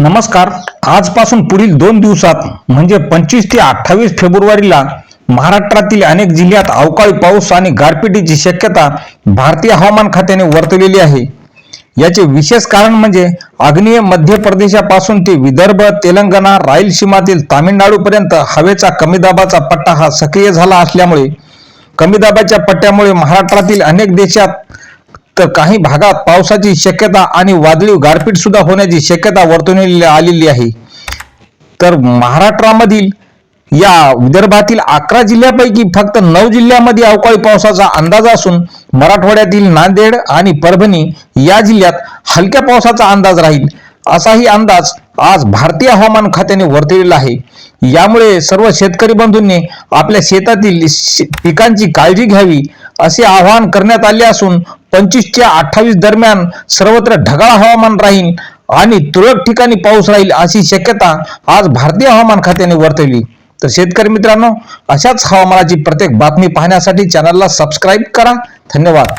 नमस्कार. आजपासून पुढील दोन दिवसात म्हणजे पंचवीस ते अठ्ठावीस फेब्रुवारीला महाराष्ट्रातील अनेक जिल्ह्यात अवकाळी पाऊस आणि गारपिटीची शक्यता भारतीय हवामान खात्याने वर्तवलेली आहे. याचे विशेष कारण म्हणजे आग्नेय मध्य प्रदेशापासून ते विदर्भ तेलंगणा रायलसीमातील तामिळनाडूपर्यंत हवेचा कमी दाबाचा पट्टा हा सक्रिय झाला असल्यामुळे कमी दाबाच्या पट्ट्यामुळे महाराष्ट्रातील अनेक देशात तर काही भागात पावसाची शक्यता आणि वादळी गारपीट सुद्धा होण्याची शक्यता वर्तवण्यात आलेली आहे. तर महाराष्ट्रामधील या विदर्भातील अकरा जिल्ह्यापैकी फक्त नऊ जिल्ह्यामध्ये अवकाळी पावसाचा अंदाज असून मराठवाड्यातील नांदेड आणि परभणी या जिल्ह्यात हलक्या पावसाचा अंदाज राहील असाही अंदाज आज भारतीय हवामान खात्याने वर्तवलेला आहे. यामुळे सर्व शेतकरी बंधूंनी आपल्या शेतातील शे- पिकांची काळजी घ्यावी असे आवाहन करण्यात आले असून पंचवीस ते अठ्ठावीस दरम्यान सर्वत्र ढगाळ हवामान राहील आणि तुरळक ठिकाणी पाऊस राहील अशी शक्यता आज भारतीय हवामान खात्याने वर्तवली. तर शेतकरी मित्रांनो अशाच हवामानाची प्रत्येक बातमी पाहण्यासाठी चॅनलला सबस्क्राईब करा. धन्यवाद.